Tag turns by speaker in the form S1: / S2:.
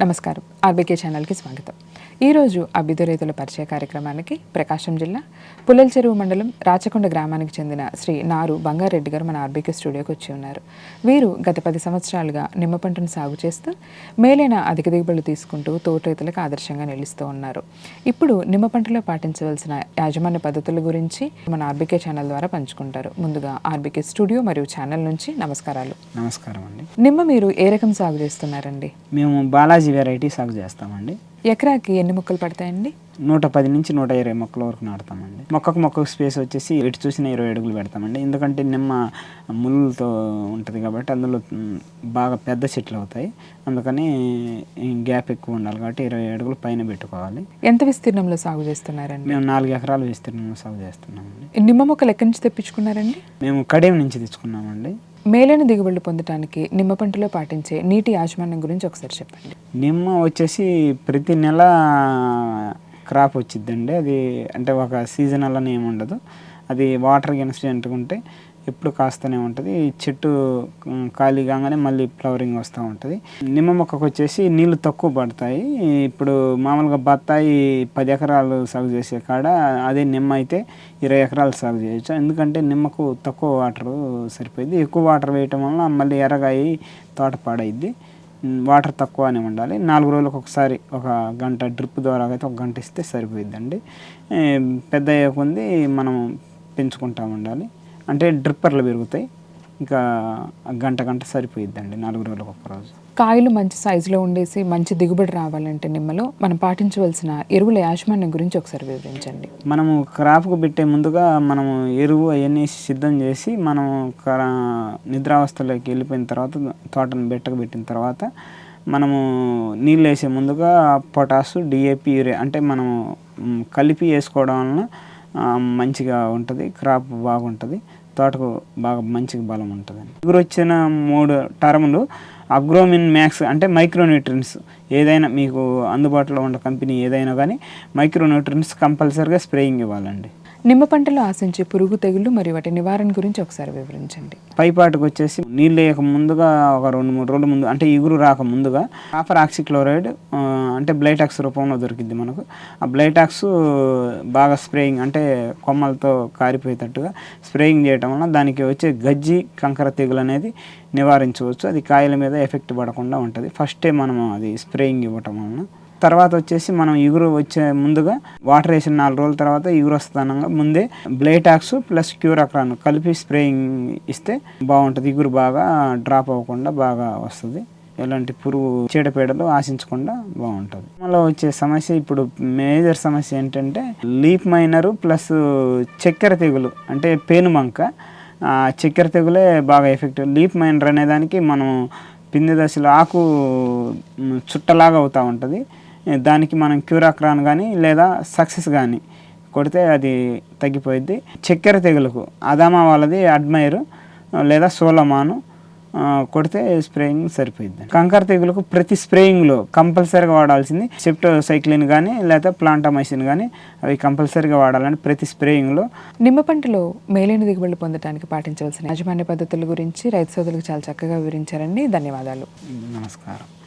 S1: నమస్కారం. ఆర్బీకే ఛానల్కి స్వాగతం. ఈరోజు అభ్యుదయ రైతుల పరిచయ కార్యక్రమానికి ప్రకాశం జిల్లా పుల్లల చెరువు మండలం రాచకొండ గ్రామానికి చెందిన శ్రీ నారు బంగారెడ్డి గారు మన ఆర్బీకే స్టూడియోకి వచ్చి ఉన్నారు. వీరు గత పది సంవత్సరాలుగా నిమ్మ పంటను సాగు చేస్తూ మేలైన అధిక దిగుబడులు తీసుకుంటూ తోట రైతులకు ఆదర్శంగా నిలుస్తూ ఉన్నారు. ఇప్పుడు నిమ్మ పంటలో పాటించవలసిన యాజమాన్య పద్ధతుల గురించి మన ఆర్బీకే ఛానల్ ద్వారా పంచుకుంటారు. ముందుగా ఆర్బీకే స్టూడియో మరియు ఛానల్ నుంచి నమస్కారాలు.
S2: నమస్కారం అండి.
S1: నిమ్మ మీరు ఏ రకం సాగు చేస్తున్నారండి?
S2: మేము బాలాజీ వెరైటీ సాగు చేస్తామండి.
S1: ఎకరాకి ఎన్ని మొక్కలు పడతాయండి?
S2: నూట పది నుంచి నూట ఇరవై మొక్కల వరకు నాటుతామండి. మొక్కకు మొక్కకు స్పేస్ వచ్చేసి ఎటు చూసిన ఇరవై అడుగులు పెడతామండి. ఎందుకంటే నిమ్మ ముళ్ళతో ఉంటుంది కాబట్టి అందులో బాగా పెద్ద చెట్లు అవుతాయి. అందుకని గ్యాప్ ఎక్కువ ఉండాలి కాబట్టి ఇరవై అడుగులు పైన పెట్టుకోవాలి.
S1: ఎంత విస్తీర్ణంలో సాగు చేస్తున్నారండి?
S2: మేము నాలుగు ఎకరాలు విస్తీర్ణంలో సాగు చేస్తున్నామండి.
S1: నిమ్మ మొక్కలు ఎక్కడి నుంచి తెప్పించుకున్నారండి?
S2: మేము కడియం నుంచి తెచ్చుకున్నామండి.
S1: మేలైన దిగుబడులు పొందడానికి నిమ్మ పంటలో పాటించే నీటి యాజమాన్యం గురించి ఒకసారి చెప్పండి.
S2: నిమ్మ వచ్చేసి ప్రతి నెల క్రాప్ వచ్చిద్దండి. అది అంటే ఒక సీజనల్ అని ఏమి ఉండదు. అది వాటర్ ఇన్సిడెంట్ ఉంటే ఎప్పుడు కాస్తూనే ఉంటుంది. చెట్టు ఖాళీ కాగానే మళ్ళీ ఫ్లవరింగ్ వస్తూ ఉంటుంది. నిమ్మ మొక్కకు వచ్చేసి నీళ్ళు తక్కువ పడతాయి. ఇప్పుడు మామూలుగా బత్తాయి పది ఎకరాలు సాగు చేసే కాడ అదే నిమ్మ అయితే ఇరవై ఎకరాలు సాగు చేయొచ్చు. ఎందుకంటే నిమ్మకు తక్కువ వాటర్ సరిపోయింది. ఎక్కువ వాటర్ వేయటం వల్ల మళ్ళీ ఎర్రగాయి తోట పాడైద్ది. వాటర్ తక్కువనే ఉండాలి. నాలుగు రోజులకు ఒకసారి ఒక గంట డ్రిప్ ద్వారా అయితే ఒక గంట ఇస్తే సరిపోయిద్దండి. పెద్ద అయ్యే కొద్ది మనం పెంచుకుంటా ఉండాలి. అంటే డ్రిప్పర్లు పెరుగుతాయి. ఇంకా గంట గంట సరిపోయిద్దండి నాలుగు రోజులకు ఒక రోజు.
S1: కాయలు మంచి సైజులో ఉండేసి మంచి దిగుబడి రావాలంటే నిమ్మలో మనం పాటించవలసిన ఎరువుల యాజమాన్యం గురించి ఒకసారి వివరించండి.
S2: మనము క్రాప్కు పెట్టే ముందుగా మనము ఎరువు అవన్నీ సిద్ధం చేసి కర- నిద్రావస్థలోకి వెళ్ళిపోయిన తర్వాత తోటను బెట్టకు పెట్టిన తర్వాత మనము నీళ్ళు వేసే ముందుగా పొటాసు డిఏపి యూరియా అంటే మనము కలిపి వేసుకోవడం వలన మంచిగా ఉంటుంది క్రాప్ బాగుంటుంది. తోటకు బాగా మంచి బలం ఉంటుంది. ఇప్పుడు వచ్చిన మూడు టర్ములు అగ్రోమిన్ మ్యాక్స్ అంటే మైక్రోన్యూట్రియన్స్ ఏదైనా మీకు అందుబాటులో ఉన్న కంపెనీ ఏదైనా కానీ మైక్రోన్యూట్రియన్స్ కంపల్సరీగా స్ప్రేయింగ్ ఇవ్వాలండి.
S1: నిమ్మ పంటలో ఆశించే పురుగు తెగుళ్ళు మరియు వాటి నివారణ గురించి ఒకసారి వివరించండి.
S2: పైపాటుకు వచ్చేసి నీళ్ళు వేయక ముందుగా ఒక రెండు మూడు రోజుల ముందు అంటే ఇగురు రాక ముందుగా కాపర్ ఆక్సిక్లోరైడ్ అంటే బ్లైటాక్స్ రూపంలో దొరికింది మనకు. ఆ బ్లైటాక్స్ బాగా స్ప్రేయింగ్ అంటే కొమ్మలతో కారిపోయేటట్టుగా స్ప్రేయింగ్ చేయటం వల్ల దానికి వచ్చే గజ్జి కంకర తెగులు అనేది నివారించవచ్చు. అది కాయల మీద ఎఫెక్ట్ పడకుండా ఉంటుంది. ఫస్టే మనం అది స్ప్రేయింగ్ ఇవ్వటం వలన. తర్వాత వచ్చేసి మనం ఇగురు వచ్చే ముందుగా వాటర్ వేసిన నాలుగు రోజుల తర్వాత ఇగురు వస్తానంగా. ముందే బ్లేటాక్స్ ప్లస్ క్యూరాక్రాన్ కలిపి స్ప్రేయింగ్ ఇస్తే బాగుంటుంది. ఇగురు బాగా డ్రాప్ అవ్వకుండా బాగా వస్తుంది. ఎలాంటి పురుగు చీడపీడలు ఆశించకుండా బాగుంటుంది. మళ్ళీ వచ్చే సమస్య ఇప్పుడు మేజర్ సమస్య ఏంటంటే లీప్ మైనరు ప్లస్ చక్కెర తెగులు అంటే పేనుమంక చక్కెర తెగులే బాగా ఎఫెక్టివ్ లీప్ మైనర్ అనేదానికి మనం పిండి దశలో ఆకు చుట్టలాగా అవుతూ ఉంటుంది. దానికి మనం క్యూరాక్రాన్ కానీ లేదా సక్సెస్ కానీ కొడితే అది తగ్గిపోయిద్ది. చక్కెర తెగులకు అదామా వాళ్ళది అడ్మైర్ లేదా సోలమాను కొడితే స్ప్రేయింగ్ సరిపోయిద్ది. కంకర తెగులకు ప్రతి స్ప్రేయింగ్లో కంపల్సరీగా వాడాల్సింది సెప్టోసైక్లిన్ కానీ లేదా ప్లాంటామైసిన్ కానీ అవి కంపల్సరీగా వాడాలని ప్రతి స్ప్రేయింగ్లో.
S1: నిమ్మ పంటలో మేలైన దిగుబడులు పొందడానికి పాటించవలసిన యాజమాన్య పద్ధతుల గురించి రైతు సోదరులకు చాలా చక్కగా వివరించారండి. ధన్యవాదాలు.
S2: నమస్కారం.